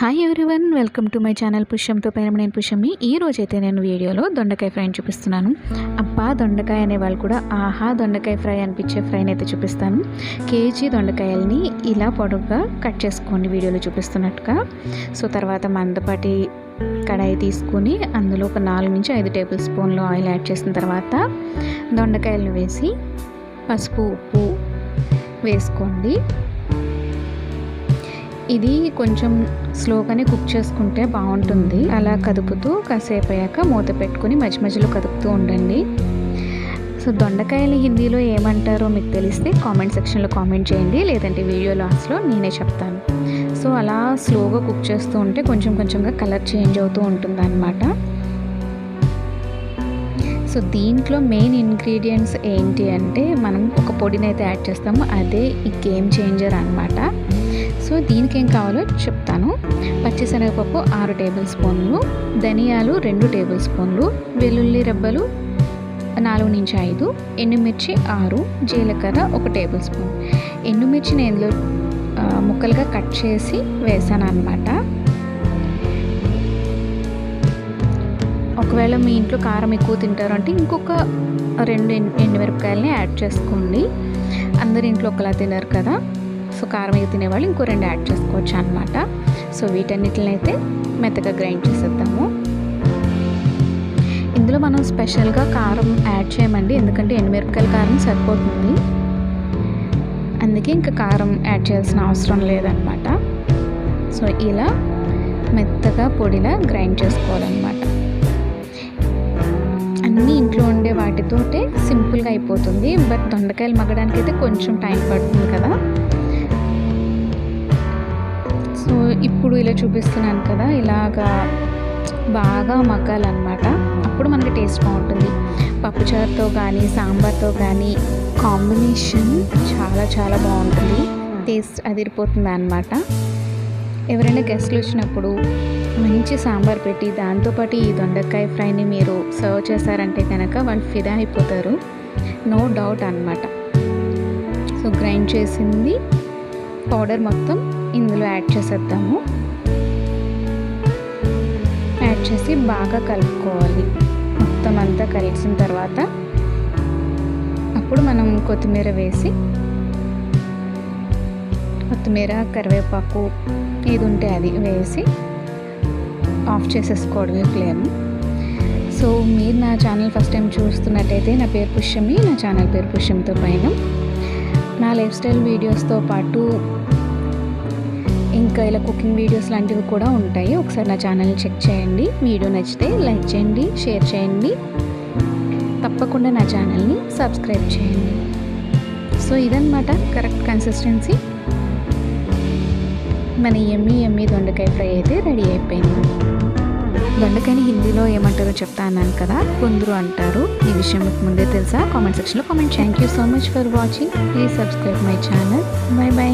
Hi everyone welcome to my channel పుష్యంతో పైన నేను పుష్యమి ఈ రోజైతే నేను వీడియోలో దొండకాయ ఫ్రైని చూపిస్తున్నాను. అబ్బా దొండకాయ అనే వాళ్ళు కూడా ఆహా దొండకాయ ఫ్రై అనిపించే ఫ్రైని అయితే చూపిస్తాను. కేజీ దొండకాయల్ని ఇలా పొడుగ్గా కట్ చేసుకోండి వీడియోలో చూపిస్తున్నట్టుగా. సో తర్వాత మందపాటి కడాయి తీసుకుని అందులో ఒక నాలుగు నుంచి ఐదు టేబుల్ స్పూన్లు ఆయిల్ యాడ్ చేసిన తర్వాత దొండకాయలను వేసి పసుపు ఉప్పు వేసుకోండి. ఇది కొంచెం స్లోగానే కుక్ చేసుకుంటే బాగుంటుంది. అలా కదుపుతూ కాసేపు అయ్యాక మూత పెట్టుకుని మధ్య మధ్యలో కదుపుతూ ఉండండి. సో దొండకాయలు హిందీలో ఏమంటారో మీకు తెలిస్తే కామెంట్ సెక్షన్లో కామెంట్ చేయండి. లేదంటే వీడియో లాస్ట్లో నేనే చెప్తాను. సో అలా స్లోగా కుక్ చేస్తూ ఉంటే కొంచెం కొంచెంగా కలర్ చేంజ్ అవుతూ ఉంటుంది అనమాట సో దీంట్లో మెయిన్ ఇంగ్రీడియంట్స్ ఏంటి అంటే మనం ఒక పొడిని అయితే యాడ్ చేస్తాము. అదే ఈ గేమ్ చేంజర్ అనమాట సో దీనికి ఏం కావాలో చెప్తాను. పచ్చిశనగపప్పు ఆరు టేబుల్ స్పూన్లు ధనియాలు రెండు టేబుల్ స్పూన్లు వెల్లుల్లి రెబ్బలు నాలుగు నుంచి ఐదు ఎండుమిర్చి ఆరు జీలకర్ర ఒక టేబుల్ స్పూన్. ఎండుమిర్చి నేను ముక్కలుగా కట్ చేసి వేసాను అనమాట ఒకవేళ మీ ఇంట్లో కారం ఎక్కువ తింటారు అంటే ఇంకొక రెండు ఎండుమిరపకాయలని యాడ్ చేసుకోండి. అందరి ఇంట్లో ఒకలా తినరు కదా. సో కారం అయితే తినేవాళ్ళు ఇంకో రెండు యాడ్ చేసుకోవచ్చు అనమాట సో వీటన్నిటిని అయితే మెత్తగా గ్రైండ్ చేసేద్దాము. ఇందులో మనం స్పెషల్గా కారం యాడ్ చేయమండి. ఎందుకంటే ఎండుమిరపకాయల కారం సరిపోతుంది. అందుకే ఇంకా కారం యాడ్ చేయాల్సిన అవసరం లేదనమాట సో ఇలా మెత్తగా పొడిలా గ్రైండ్ చేసుకోవాలన్నమాట. అన్నీ ఇంట్లో ఉండే వాటితోటే సింపుల్గా అయిపోతుంది. బట్ దొండకాయలు మగ్గడానికి అయితే కొంచెం టైం పడుతుంది కదా. సో ఇప్పుడు ఇలా చూపిస్తున్నాను కదా ఇలాగా బాగా మగ్గాలన్నమాట. అప్పుడు మనకి టేస్ట్ బాగుంటుంది. పప్పుచారుతో కానీ సాంబార్తో కానీ కాంబినేషన్ చాలా చాలా బాగుంటుంది. టేస్ట్ అదిరిపోతుంది అనమాట ఎవరైనా గెస్ట్లు వచ్చినప్పుడు మంచి సాంబార్ పెట్టి దాంతోపాటు ఈ దొండకాయ ఫ్రైని మీరు సర్వ్ చేశారంటే కనుక వాళ్ళు ఫిదా అయిపోతారు. నో డౌట్ అనమాట సో గ్రైండ్ చేసింది. పౌడర్ మొత్తం ఇందులో యాడ్ చేసేద్దాము. యాడ్ చేసి బాగా కలుపుకోవాలి. మొత్తం అంతా కలిసిన తర్వాత అప్పుడు మనం కొత్తిమీర వేసి కొత్తిమీర కరివేపాకు ఏది ఉంటే అది వేసి ఆఫ్ చేసేసుకోవడమే ఫ్లేమ్ సో మీరు నా ఛానల్ ఫస్ట్ టైం చూస్తున్నట్టయితే నా పేరు పుష్యమి నా ఛానల్ పేరు పుష్యంతో పైన. నా లైఫ్ స్టైల్ వీడియోస్తో పాటు ఇంకా ఇలా కుకింగ్ వీడియోస్ లాంటివి కూడా ఉంటాయి. ఒకసారి నా ఛానల్ని చెక్ చేయండి. వీడియో నచ్చితే లైక్ చేయండి షేర్ చేయండి. తప్పకుండా నా ఛానల్ని సబ్స్క్రైబ్ చేయండి. సో ఇదనమాట కరెక్ట్ కన్సిస్టెన్సీ మన ఎమ్మి ఎమ్మి దొండకాయ ఫ్రై అయితే రెడీ అయిపోయింది. దొండకాయని హిందీలో ఏమంటారో చెప్తా అన్నాను కదా కొందరు అంటారు. ఈ విషయం మీకు ముందే తెలుసా? కామెంట్ సెక్షన్లో comment thank you so much for watching please subscribe my channel bye bye